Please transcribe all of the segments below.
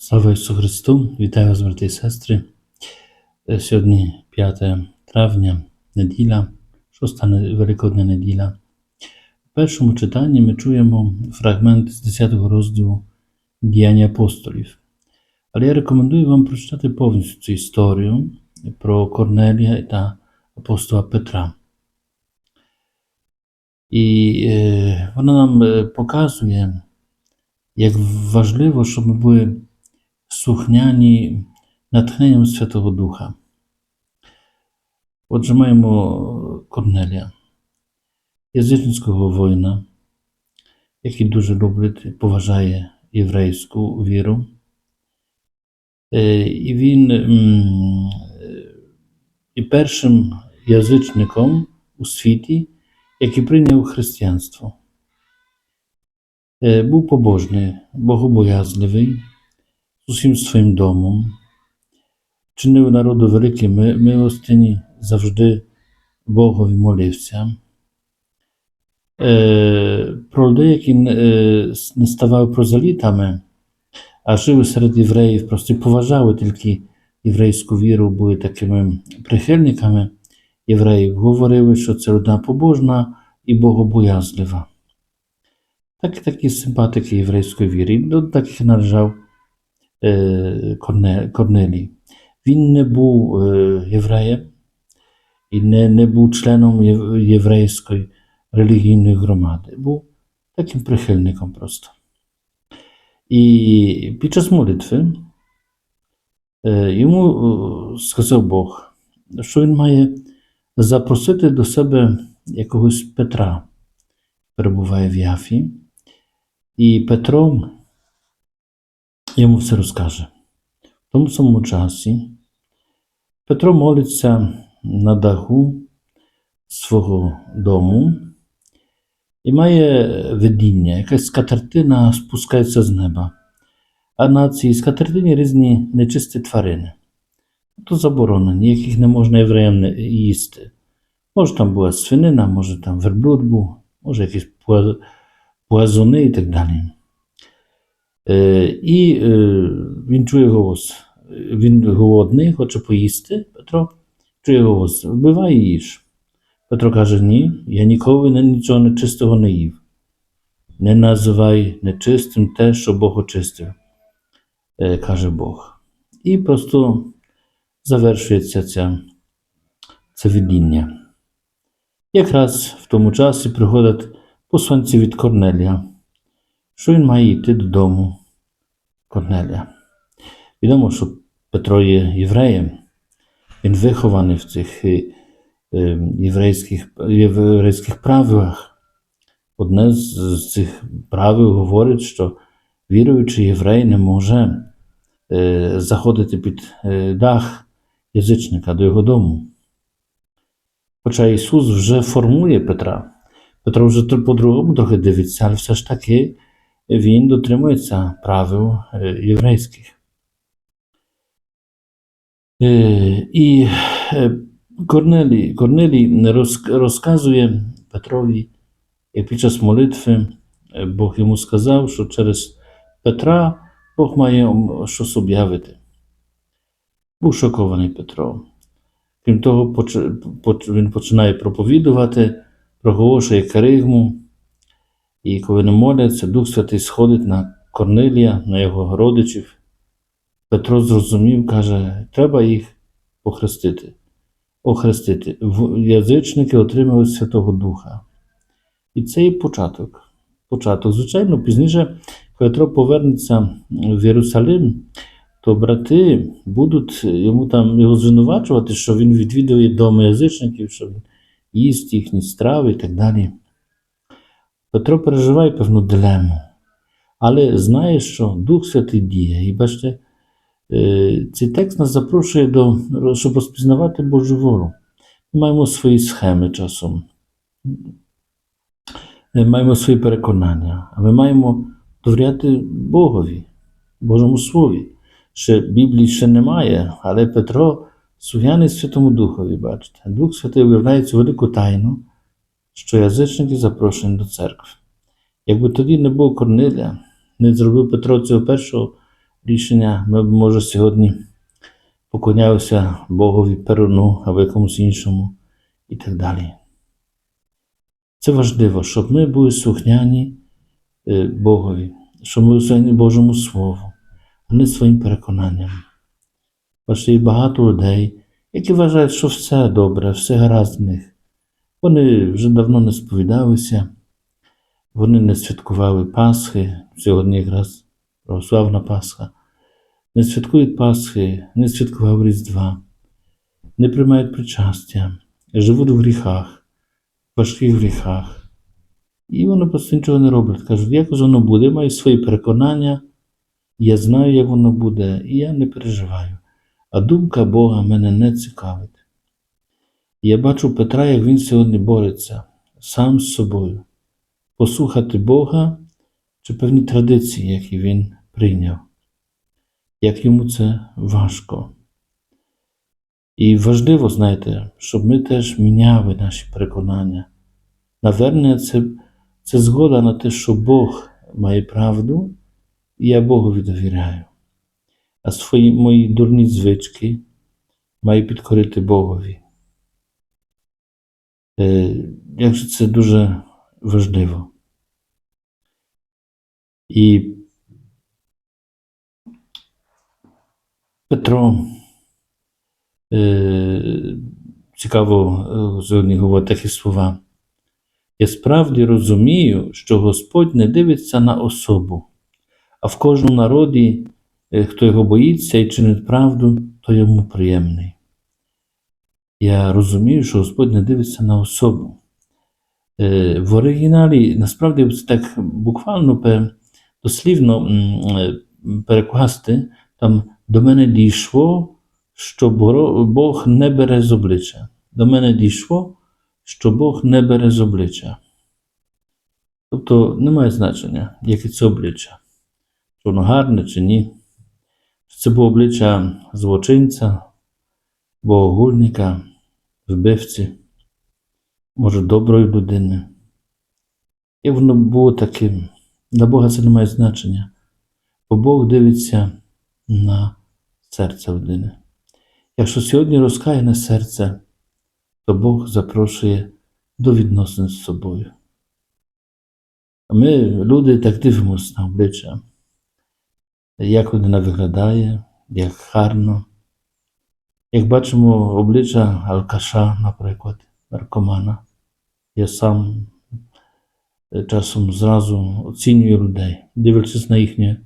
Слава Ісусу Христу! Вітаю вас, брати і сестри. Е, Сьогодні 5 травня, неділя, шоста не- Великодня неділя. В першому читанні ми чуємо фрагмент з 10 розділу Діяння апостолів. Але я рекомендую вам прочитати повністю цю історію про Корнелія та апостола Петра. І е, вона нам е, показує, як важливо, щоб ми були слухняні натхненням Святого Духа. Отже, маємо Корнелія, язичницького воїна, який дуже любить, поважає єврейську віру. Е, І він е, і першим язичником у світі, який прийняв християнство. Е, Був побожний, богобоязливий, усім своїм домом, чинив народу великі милостині, завжди Богові молився. Е, Про людей, які е, не ставали прозалітами, а жили серед євреїв, просто поважали тільки єврейську віру, були такими прихильниками євреїв, говорили, що це людина побожна і богобоязлива. Так, такі симпатики єврейської віри. І до таких належав е, Корне- Корнелій. Він не був е, євреєм і не, був членом єв- єврейської релігійної громади. Був таким прихильником просто. І під час молитви е, йому е, сказав Бог, що він має запросити до себе якогось Петра, перебуває в Яфі, і Петро йому все розкаже. В тому самому часі Петро молиться на даху свого дому і має видіння, якась скатертина спускається з неба. А на цій скатертині різні нечисті тварини. То заборонені, яких не можна євреям їсти. Може, там була свинина, може там верблюд був, може якісь пуа- пуазуни і так далі. Е, і е, він чує голос. Він голодний, хоче поїсти. Петро чує голос, вбивай і їж. Петро каже: Ні, я ніколи нічого нечистого не їв. Не називай нечистим те, що Бог очистив, е, каже Бог. І просто завершується ця, це видіння. Якраз в тому часі приходять посланці від Корнелія, що він має йти додому Корнелія. Відомо, що Петро є євреєм, він вихований в цих е, е, єврейських, єврейських правилах. Одне з, цих правил говорить, що віруючий єврей не може е, заходити під дах язичника до його дому. Хоча Ісус вже формує Петра. Петро вже по-другому трохи дивиться, але все ж таки він дотримується правил е, єврейських. Е, І е, Корнелій, Корнелій розказує Петрові, як під час молитви Бог йому сказав, що через Петра Бог має щось об'явити. Був шокований Петро. Крім того, він починає проповідувати, проголошує каригму, і коли не моляться, Дух Святий сходить на Корнелія, на його родичів. Петро зрозумів, каже, треба їх похрестити. Охрестити. Язичники отримали Святого Духа. І це і початок. Початок. Звичайно, пізніше Петро повернеться в Єрусалим, то брати будуть йому там його звинувачувати, що він відвідує доми язичників, що він їсть їхні страви і так далі. Петро переживає певну дилему, але знає, що Дух Святий діє. І бачите, е, цей текст нас запрошує до, щоб розпізнавати Божу волю. Ми маємо свої схеми часом, Ми маємо свої переконання, а ми маємо довіряти Богові, Божому Слові. Ще Біблії ще немає, але Петро слугяний Святому Духові, бачите. Дух Святий виявляє цю велику тайну, що язичники запрошені до церкви. Якби тоді не було Корнилія, не зробив Петро цього першого рішення. Ми б, може, сьогодні поклонялися Богові Перуну або якомусь іншому і так далі. Це важливо, щоб ми були слухняні е, Богові, щоб ми були слухняні Божому Слову, а не своїм переконанням. Бачите, є багато людей, які вважають, що все добре, все гаразд в них. Вони вже давно не сповідалися, вони не святкували Пасхи, сьогодні якраз православна Пасха, не святкують Пасхи, не святкували Різдва, не приймають причастя, живуть в гріхах, в важких гріхах. І вони просто нічого не роблять. Кажуть, як воно буде, я маю свої переконання, я знаю, як воно буде, і я не переживаю. А думка Бога мене не цікавить. Я бачу Петра, як він сьогодні бореться сам з собою, послухати Бога чи певні традиції, які він прийняв, як йому це важко. І важливо, знаєте, щоб ми теж міняли наші переконання. Наверне, це, це згода на те, що Бог має правду, і я Богові довіряю. А свої мої дурні звички маю підкорити Богові. Е, Як же це дуже важливо. І Петро е, цікаво е, сьогодні говорить такі слова. Я справді розумію, що Господь не дивиться на особу, а в кожному народі, хто його боїться і чинить правду, то йому приємний. Я розумію, що Господь не дивиться на особу. Е, В оригіналі насправді так буквально дослівно е, перекласти, там до мене дійшло, що Бог не бере з обличчя. До мене дійшло, що Бог не бере з обличчя. Тобто немає значення, яке це обличчя, чи воно гарне чи ні. Чи це було обличчя злочинця, богогульника, вбивці, може, доброї людини. І воно було таким. Для Бога це не має значення, бо Бог дивиться на серце людини. Якщо сьогодні розкаяне серце, то Бог запрошує до відносин з собою. А ми, люди, так дивимося на обличчя, як людина виглядає, як гарно. Як бачимо обличчя алкаша, наприклад, наркомана, я сам е, часом зразу оцінюю людей, дивлячись на їхню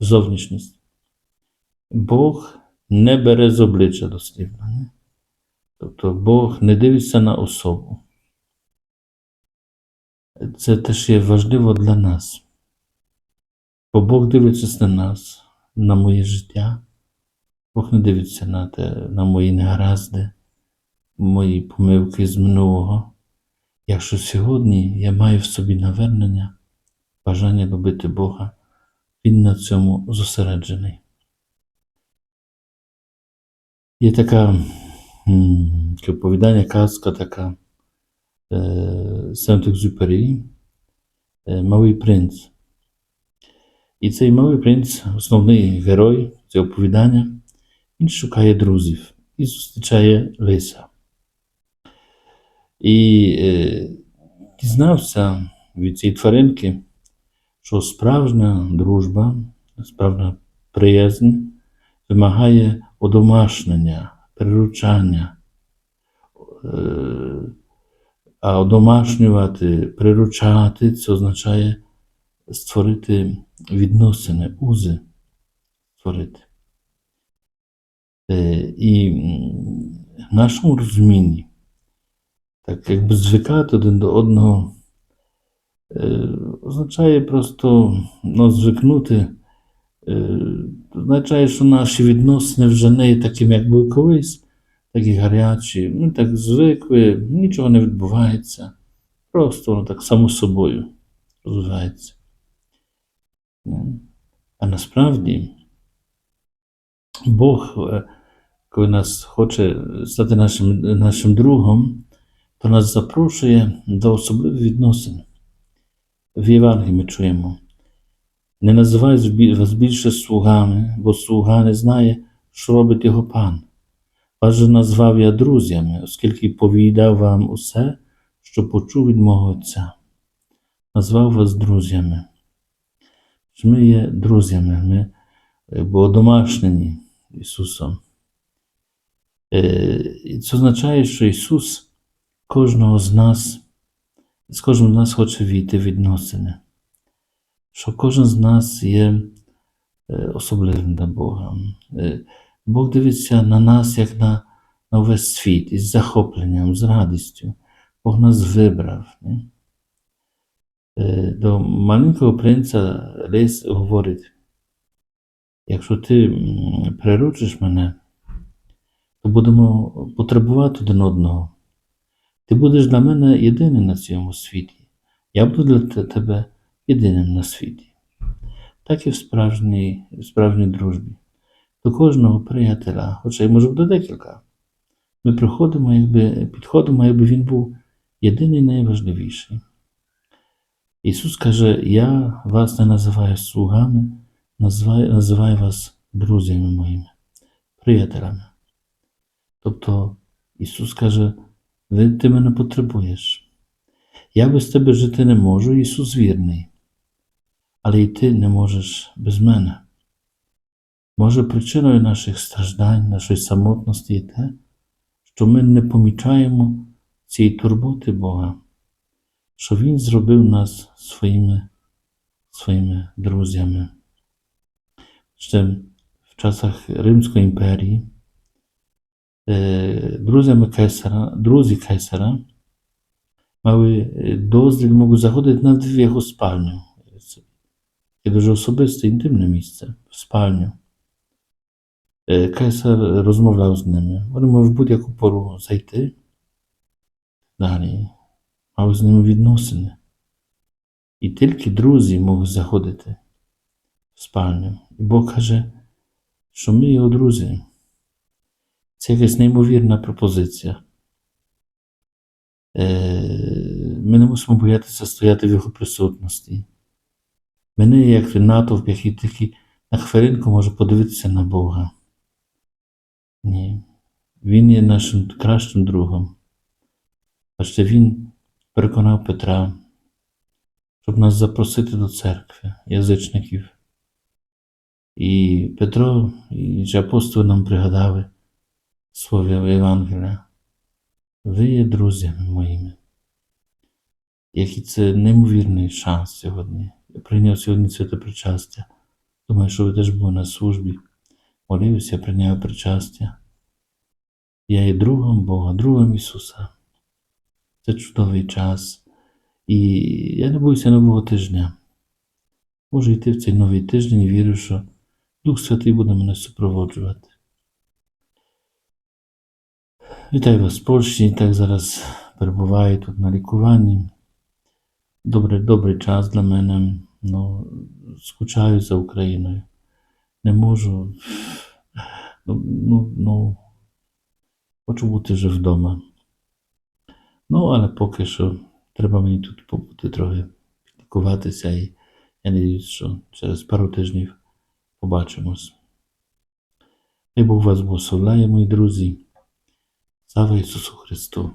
зовнішність. Бог не бере з обличчя дослівно. Не? Тобто Бог не дивиться на особу. Це теж є важливо для нас. Бо Бог дивиться на нас, на моє життя. Бог не дивиться на, те, на мої негаразди, мої помилки з минулого. Якщо сьогодні я маю в собі навернення, бажання любити Бога, Він на цьому зосереджений. Є така оповідання, казка така е, Сент-Екзюпері, е, Малий принц. І цей малий принц, основний герой цього оповідання, він шукає друзів і зустрічає лиса. І е, дізнався від цієї тваринки, що справжня дружба, справжня приязнь вимагає одомашнення, приручання. Е, а одомашнювати, приручати це означає створити відносини, узи створити. Е, І в нашому розумінні, так якби звикати один до одного, е, означає просто ну, звикнути, е, означає, що наші відносини вже не є такими, як були колись, такі гарячі, ми так звикли, нічого не відбувається, просто воно так само собою розвивається. А насправді Бог, коли нас хоче стати нашим, нашим другом, то нас запрошує до особливих відносин. В Євангелії ми чуємо. Не називай вас більше слугами, бо слуга не знає, що робить його пан. Вас же назвав я друзями, оскільки повідав вам усе, що почув від мого Отця. Назвав вас друзями. Ми є друзями, ми е, бо домашні Ісусом. Е, І це означає, що Ісус кожного з нас, з кожним з нас хоче війти в відносини, що кожен з нас є е, особливим для Бога. Е, Бог дивиться на нас, як на, на весь світ, із захопленням, з радістю. Бог нас вибрав. Не? Е, До маленького принца Лис говорить: якщо ти м, приручиш мене, то будемо потребувати один одного. Ти будеш для мене єдиним на цьому світі. Я буду для тебе єдиним на світі. Так і в справжній, в справжній дружбі. До кожного приятеля, хоча й може бути декілька. Ми приходимо, якби, підходимо, якби він був єдиний найважливіший. Ісус каже: Я вас не називаю слугами, називаю, називаю вас друзями моїми, приятелями. Тобто Ісус каже, ви, ти мене потребуєш. Я без тебе жити не можу, Ісус вірний, але і ти не можеш без мене. Може, причиною наших страждань, нашої самотності є те, що ми не помічаємо цієї турботи Бога, що Він зробив нас своїми, своїми друзями. Ще в часах Римської імперії е, друзями Кесара, друзі Кесара мали е, дозвіл, можуть заходити навіть в його спальню. Це дуже особисте, інтимне місце, в спальню. Е, Кесар розмовляв з ними. Вони можуть в будь-яку пору зайти. Далі мав з ними відносини. І тільки друзі можуть заходити в спальню. І Бог каже, що ми його друзі. Це якась неймовірна пропозиція. Е, Ми не мусимо боятися стояти в його присутності. Ми не є як натовп, який тільки на хвилинку може подивитися на Бога. Ні. Він є нашим кращим другом. Бачите, він переконав Петра, щоб нас запросити до церкви, язичників. І Петро і апостоли нам пригадали слово Євангелія. Ви є друзями моїми. Який це неймовірний шанс сьогодні. Я прийняв сьогодні святе причастя. Думаю, що ви теж були на службі. Молився, прийняв причастя. Я є другом Бога, другом Ісуса. Це чудовий час. І я не боюся нового тижня. Можу йти в цей новий тиждень і вірю, що Дух Святий буде мене супроводжувати. Вітаю вас в Польщі. Так зараз перебуваю тут на лікуванні. Добрий, добрий час для мене. Ну, скучаю за Україною. Не можу. Ну, ну, ну, хочу бути вже вдома. Ну, але поки що треба мені тут побути трохи, лікуватися, і я надіюсь, що через пару тижнів побачимось. Хай Бог вас благословляє, мої друзі. Слава Ісусу Христу!